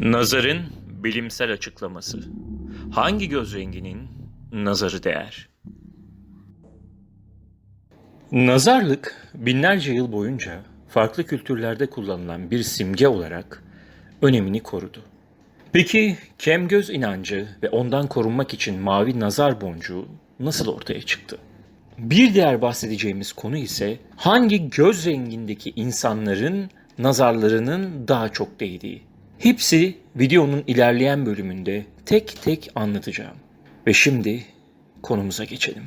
Nazarın bilimsel açıklaması. Hangi göz renginin nazarı değer? Nazarlık binlerce yıl boyunca farklı kültürlerde kullanılan bir simge olarak önemini korudu. Peki kem göz inancı ve ondan korunmak için mavi nazar boncuğu nasıl ortaya çıktı? Bir diğer bahsedeceğimiz konu ise hangi göz rengindeki insanların nazarlarının daha çok değdiği. Hepsi videonun ilerleyen bölümünde tek tek anlatacağım. Ve şimdi konumuza geçelim.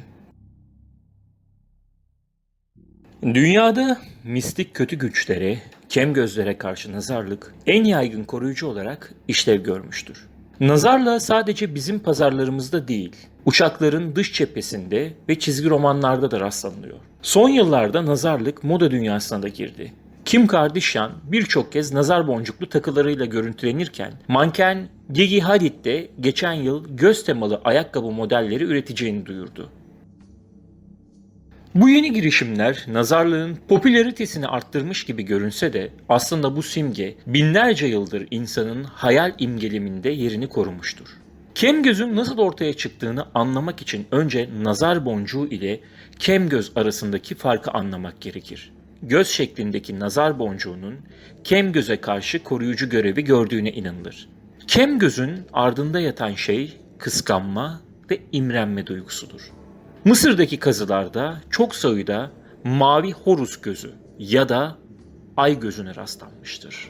Dünyada mistik kötü güçlere, kem gözlere karşı nazarlık en yaygın koruyucu olarak işlev görmüştür. Nazarla sadece bizim pazarlarımızda değil, uçakların dış cephesinde ve çizgi romanlarda da rastlanılıyor. Son yıllarda nazarlık moda dünyasına da girdi. Kim Kardashian birçok kez nazar boncuklu takılarıyla görüntülenirken manken Gigi Hadid de geçen yıl göz temalı ayakkabı modelleri üreteceğini duyurdu. Bu yeni girişimler nazarlığın popülaritesini arttırmış gibi görünse de aslında bu simge binlerce yıldır insanın hayal imgeleminde yerini korumuştur. Kem gözün nasıl ortaya çıktığını anlamak için önce nazar boncuğu ile kem göz arasındaki farkı anlamak gerekir. Göz şeklindeki nazar boncuğunun kem göze karşı koruyucu görevi gördüğüne inanılır. Kem gözün ardında yatan şey kıskanma ve imrenme duygusudur. Mısır'daki kazılarda çok sayıda mavi horus gözü ya da ay gözüne rastlanmıştır.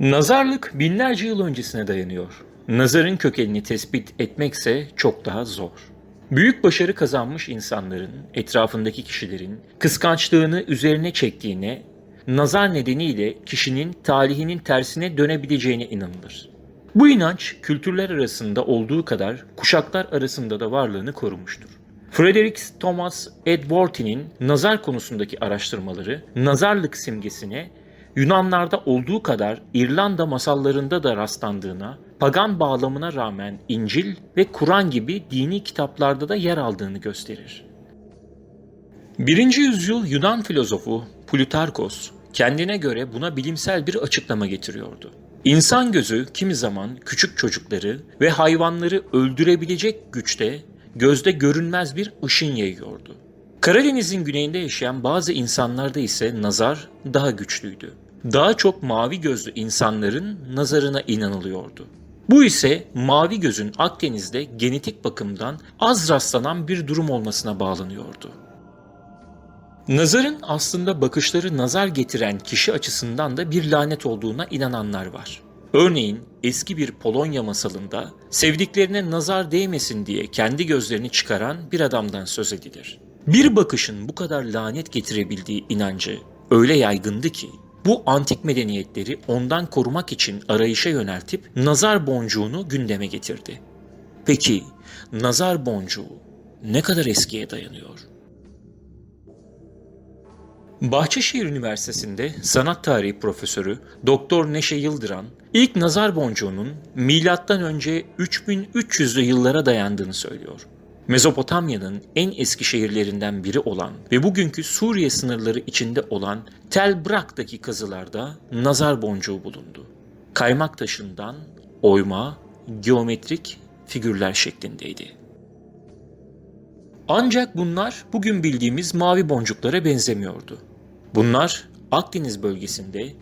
Nazarlık binlerce yıl öncesine dayanıyor. Nazarın kökenini tespit etmekse çok daha zor. Büyük başarı kazanmış insanların, etrafındaki kişilerin kıskançlığını üzerine çektiğine, nazar nedeniyle kişinin talihinin tersine dönebileceğine inanılır. Bu inanç kültürler arasında olduğu kadar kuşaklar arasında da varlığını korumuştur. Frederick Thomas Edworthy'nin nazar konusundaki araştırmaları nazarlık simgesine Yunanlarda olduğu kadar İrlanda masallarında da rastlandığına, pagan bağlamına rağmen İncil ve Kur'an gibi dini kitaplarda da yer aldığını gösterir. 1. yüzyıl Yunan filozofu Plutarkos kendine göre buna bilimsel bir açıklama getiriyordu. İnsan gözü kimi zaman küçük çocukları ve hayvanları öldürebilecek güçte gözde görünmez bir ışın yayıyordu. Karadeniz'in güneyinde yaşayan bazı insanlarda ise nazar daha güçlüydü. Daha çok mavi gözlü insanların nazarına inanılıyordu. Bu ise mavi gözün Akdeniz'de genetik bakımdan az rastlanan bir durum olmasına bağlanıyordu. Nazarın aslında bakışları nazar getiren kişi açısından da bir lanet olduğuna inananlar var. Örneğin eski bir Polonya masalında sevdiklerine nazar değmesin diye kendi gözlerini çıkaran bir adamdan söz edilir. Bir bakışın bu kadar lanet getirebildiği inancı öyle yaygındı ki bu antik medeniyetleri ondan korumak için arayışa yöneltip nazar boncuğunu gündeme getirdi. Peki nazar boncuğu ne kadar eskiye dayanıyor? Bahçeşehir Üniversitesi'nde sanat tarihi profesörü Doktor Neşe Yıldıran ilk nazar boncuğunun milattan önce 3300'lü yıllara dayandığını söylüyor. Mezopotamya'nın en eski şehirlerinden biri olan ve bugünkü Suriye sınırları içinde olan Tel Brak'taki kazılarda nazar boncuğu bulundu. Kaymak taşından oyma, geometrik figürler şeklindeydi. Ancak bunlar bugün bildiğimiz mavi boncuklara benzemiyordu. Bunlar Akdeniz bölgesinde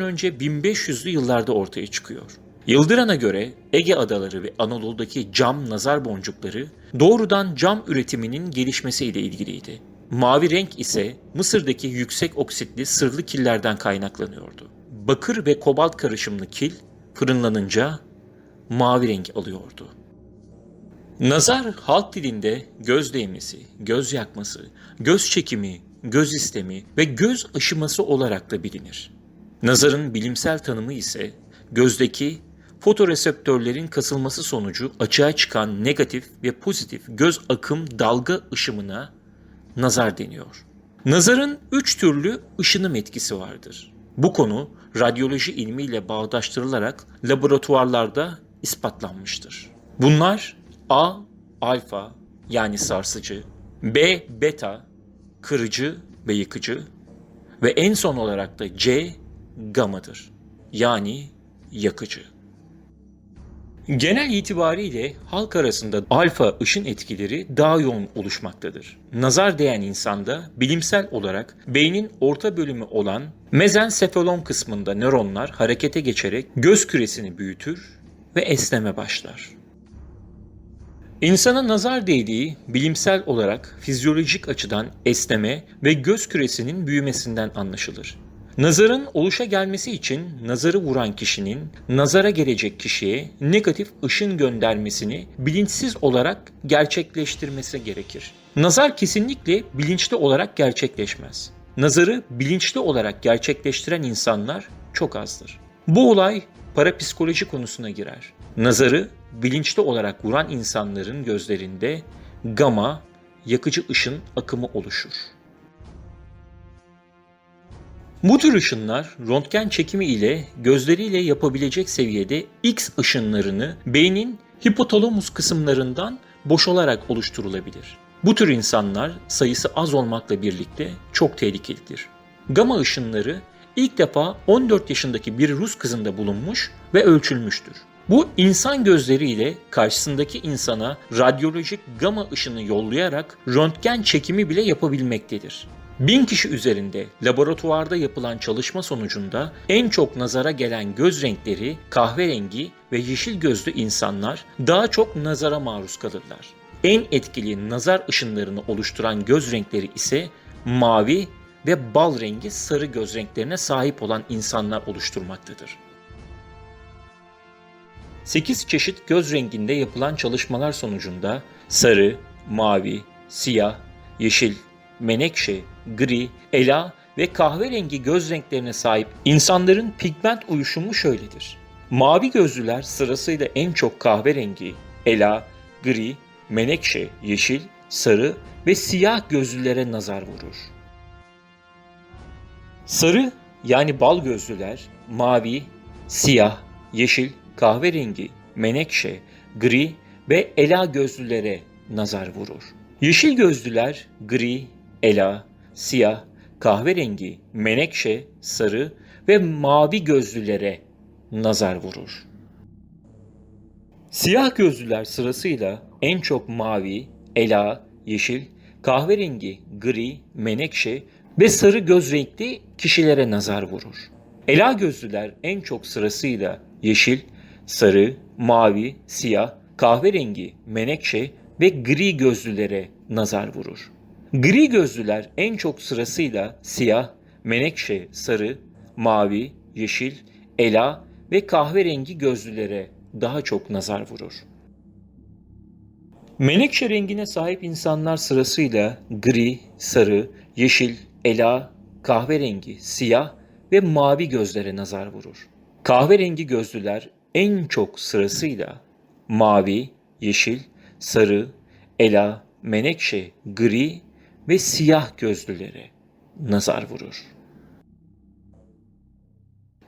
önce 1500'lü yıllarda ortaya çıkıyor. Yıldıran'a göre Ege adaları ve Anadolu'daki cam nazar boncukları doğrudan cam üretiminin gelişmesiyle ilgiliydi. Mavi renk ise Mısır'daki yüksek oksitli sırlı killerden kaynaklanıyordu. Bakır ve kobalt karışımlı kil fırınlanınca mavi renk alıyordu. Nazar halk dilinde göz değmesi, göz yakması, göz çekimi, göz istemi ve göz aşıması olarak da bilinir. Nazarın bilimsel tanımı ise gözdeki fotoreseptörlerin kasılması sonucu açığa çıkan negatif ve pozitif göz akım dalga ışımına nazar deniyor. Nazarın üç türlü ışınım etkisi vardır. Bu konu radyoloji ilmiyle bağdaştırılarak laboratuvarlarda ispatlanmıştır. Bunlar A alfa yani sarsıcı, B beta kırıcı ve yıkıcı ve en son olarak da C gamadır. yani yakıcı. Genel itibariyle halk arasında alfa ışın etkileri daha yoğun oluşmaktadır. Nazar değen insanda bilimsel olarak beynin orta bölümü olan mezensefalon kısmında nöronlar harekete geçerek göz küresini büyütür ve esneme başlar. İnsana nazar değdiği bilimsel olarak fizyolojik açıdan esneme ve göz küresinin büyümesinden anlaşılır. Nazarın oluşa gelmesi için nazarı vuran kişinin nazara gelecek kişiye negatif ışın göndermesini bilinçsiz olarak gerçekleştirmesi gerekir. Nazar kesinlikle bilinçli olarak gerçekleşmez. Nazarı bilinçli olarak gerçekleştiren insanlar çok azdır. Bu olay parapsikoloji konusuna girer. Nazarı bilinçli olarak vuran insanların gözlerinde gama, yakıcı ışın akımı oluşur. Bu tür ışınlar röntgen çekimi ile gözleriyle yapabilecek seviyede X ışınlarını beynin hipotalamus kısımlarından boşalarak oluşturulabilir. Bu tür insanlar sayısı az olmakla birlikte çok tehlikelidir. Gama ışınları ilk defa 14 yaşındaki bir Rus kızında bulunmuş ve ölçülmüştür. Bu insan gözleriyle karşısındaki insana radyolojik gama ışını yollayarak röntgen çekimi bile yapabilmektedir. Bin kişi üzerinde laboratuvarda yapılan çalışma sonucunda en çok nazara gelen göz renkleri kahverengi ve yeşil gözlü insanlar daha çok nazara maruz kalırlar. En etkili nazar ışınlarını oluşturan göz renkleri ise mavi ve bal rengi sarı göz renklerine sahip olan insanlar oluşturmaktadır. 8 çeşit göz renginde yapılan çalışmalar sonucunda sarı, mavi, siyah, yeşil, menekşe, gri, ela ve kahverengi göz renklerine sahip insanların pigment uyuşumu şöyledir. Mavi gözlüler sırasıyla en çok kahverengi, ela, gri, menekşe, yeşil, sarı ve siyah gözlülere nazar vurur. Sarı yani bal gözlüler, mavi, siyah, yeşil, kahverengi, menekşe, gri ve ela gözlülere nazar vurur. Yeşil gözlüler gri, ela, siyah, kahverengi, menekşe, sarı ve mavi gözlülere nazar vurur. Siyah gözlüler sırasıyla en çok mavi, ela, yeşil, kahverengi, gri, menekşe ve sarı göz renkli kişilere nazar vurur. Ela gözlüler en çok sırasıyla yeşil, sarı, mavi, siyah, kahverengi, menekşe ve gri gözlülere nazar vurur. Gri gözlüler en çok sırasıyla siyah, menekşe, sarı, mavi, yeşil, ela ve kahverengi gözlülere daha çok nazar vurur. Menekşe rengine sahip insanlar sırasıyla gri, sarı, yeşil, ela, kahverengi, siyah ve mavi gözlere nazar vurur. Kahverengi gözlüler en çok sırasıyla mavi, yeşil, sarı, ela, menekşe, gri ve siyah gözlülere nazar vurur.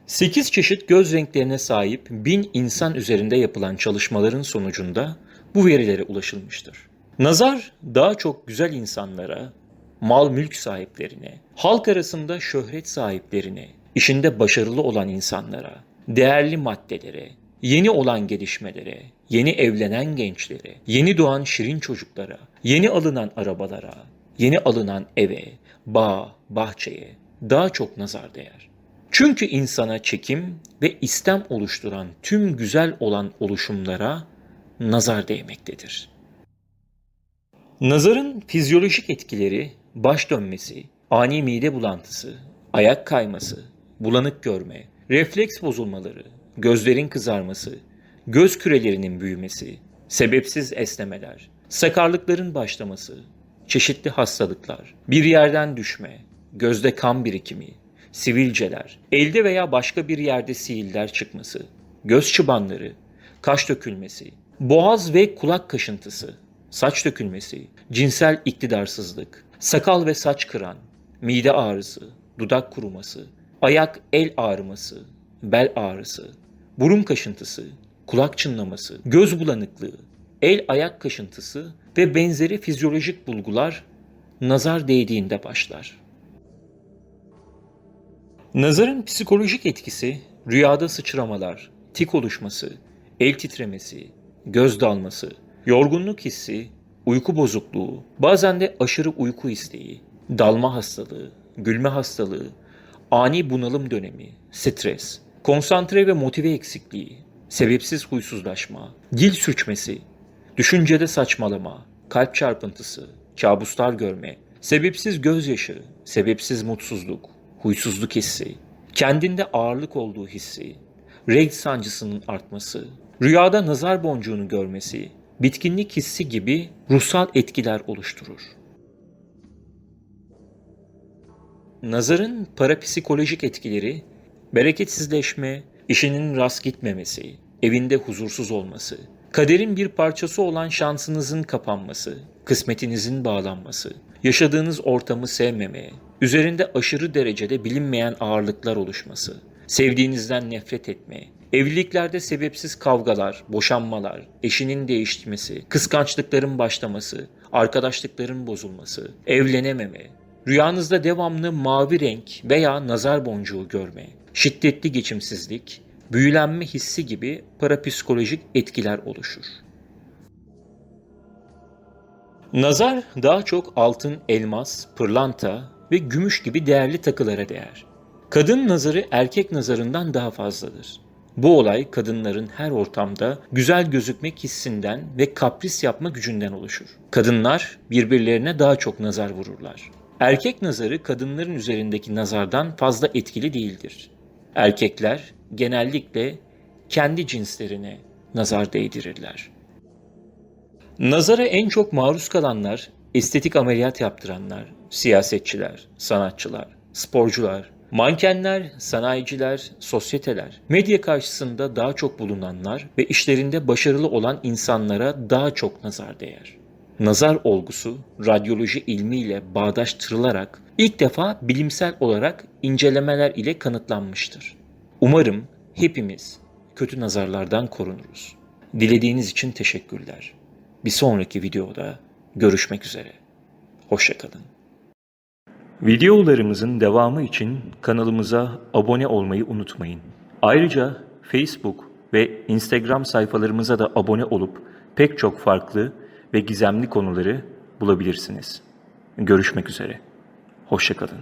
8 çeşit göz renklerine sahip bin insan üzerinde yapılan çalışmaların sonucunda bu verilere ulaşılmıştır. Nazar daha çok güzel insanlara, mal mülk sahiplerine, halk arasında şöhret sahiplerine, işinde başarılı olan insanlara, değerli maddelere, yeni olan gelişmelere, yeni evlenen gençlere, yeni doğan şirin çocuklara, yeni alınan arabalara, yeni alınan eve, bağ, bahçeye daha çok nazar değer. Çünkü insana çekim ve istem oluşturan tüm güzel olan oluşumlara nazar değmektedir. Nazarın fizyolojik etkileri baş dönmesi, ani mide bulantısı, ayak kayması, bulanık görme, refleks bozulmaları, gözlerin kızarması, göz kürelerinin büyümesi, sebepsiz esnemeler, sakarlıkların başlaması, çeşitli hastalıklar, bir yerden düşme, gözde kan birikimi, sivilceler, elde veya başka bir yerde siiller çıkması, göz çıbanları, kaş dökülmesi, boğaz ve kulak kaşıntısı, saç dökülmesi, cinsel iktidarsızlık, sakal ve saç kıran, mide ağrısı, dudak kuruması, ayak el ağrıması, bel ağrısı, burun kaşıntısı, kulak çınlaması, göz bulanıklığı, el ayak kaşıntısı ve benzeri fizyolojik bulgular nazar değdiğinde başlar. Nazarın psikolojik etkisi rüyada sıçramalar, tik oluşması, el titremesi, göz dalması, yorgunluk hissi, uyku bozukluğu, bazen de aşırı uyku isteği, dalma hastalığı, gülme hastalığı, ani bunalım dönemi, stres, konsantre ve motive eksikliği, sebepsiz huysuzlaşma, dil sürçmesi, düşüncede saçmalama, kalp çarpıntısı, kabuslar görme, sebepsiz gözyaşı, sebepsiz mutsuzluk, huysuzluk hissi, kendinde ağırlık olduğu hissi, renk sancısının artması, rüyada nazar boncuğunu görmesi, bitkinlik hissi gibi ruhsal etkiler oluşturur. Nazarın parapsikolojik etkileri bereketsizleşme, işinin rast gitmemesi, evinde huzursuz olması, kaderin bir parçası olan şansınızın kapanması, kısmetinizin bağlanması, yaşadığınız ortamı sevmemeye, üzerinde aşırı derecede bilinmeyen ağırlıklar oluşması, sevdiğinizden nefret etmeye, evliliklerde sebepsiz kavgalar, boşanmalar, eşinin değişmesi, kıskançlıkların başlaması, arkadaşlıkların bozulması, evlenememe, rüyanızda devamlı mavi renk veya nazar boncuğu görme, şiddetli geçimsizlik, büyülenme hissi gibi parapsikolojik etkiler oluşur. Nazar daha çok altın, elmas, pırlanta ve gümüş gibi değerli takılara değer. Kadın nazarı erkek nazarından daha fazladır. Bu olay kadınların her ortamda güzel gözükmek hissinden ve kapris yapma gücünden oluşur. Kadınlar birbirlerine daha çok nazar vururlar. Erkek nazarı kadınların üzerindeki nazardan fazla etkili değildir. Erkekler genellikle kendi cinslerine nazar değdirirler. Nazara en çok maruz kalanlar, estetik ameliyat yaptıranlar, siyasetçiler, sanatçılar, sporcular, mankenler, sanayiciler, sosyeteler, medya karşısında daha çok bulunanlar ve işlerinde başarılı olan insanlara daha çok nazar değer. Nazar olgusu radyoloji ilmiyle bağdaştırılarak ilk defa bilimsel olarak incelemeler ile kanıtlanmıştır. Umarım hepimiz kötü nazarlardan korunuruz. Dilediğiniz için teşekkürler. Bir sonraki videoda görüşmek üzere. Hoşçakalın. Videolarımızın devamı için kanalımıza abone olmayı unutmayın. Ayrıca Facebook ve Instagram sayfalarımıza da abone olup pek çok farklı ve gizemli konuları bulabilirsiniz. Görüşmek üzere. Hoşçakalın.